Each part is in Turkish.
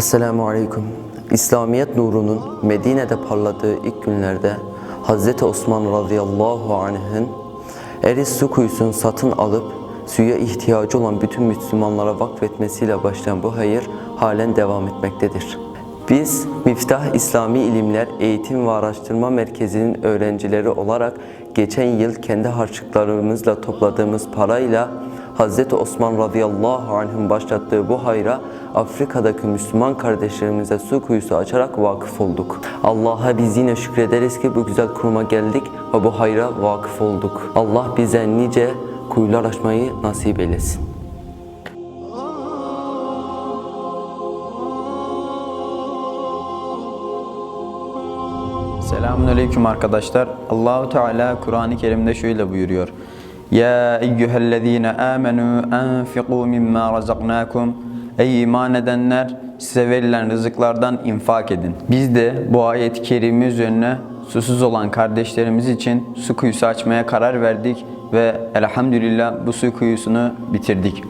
Esselamu Aleyküm. İslamiyet nurunun Medine'de parladığı ilk günlerde Hz. Osman radıyallahu anh'ın Eris su kuyusunu satın alıp suya ihtiyacı olan bütün Müslümanlara vakfetmesiyle başlayan bu hayır halen devam etmektedir. Biz Miftah İslami İlimler Eğitim ve Araştırma Merkezi'nin öğrencileri olarak geçen yıl kendi harçlıklarımızla topladığımız parayla Hz. Osman radıyallahu anh'ın başlattığı bu hayra Afrika'daki Müslüman kardeşlerimize su kuyusu açarak vakıf olduk. Allah'a biz yine şükrederiz ki bu güzel kuruma geldik ve bu hayra vakıf olduk. Allah bize nice kuyular açmayı nasip eylesin. Selamünaleyküm arkadaşlar. Allahu Teala Kur'an-ı Kerim'de şöyle buyuruyor. Ya eyyühellezine amenu enfiqu mimma razaknakum. Ey iman edenler size verilen rızıklardan infak edin. Biz de bu ayet-i kerime üzerine susuz olan kardeşlerimiz için su kuyusu açmaya karar verdik ve elhamdülillah bu su kuyusunu bitirdik.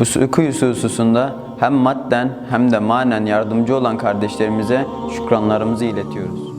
Bu su kuyusu hususunda hem madden hem de manen yardımcı olan kardeşlerimize şükranlarımızı iletiyoruz.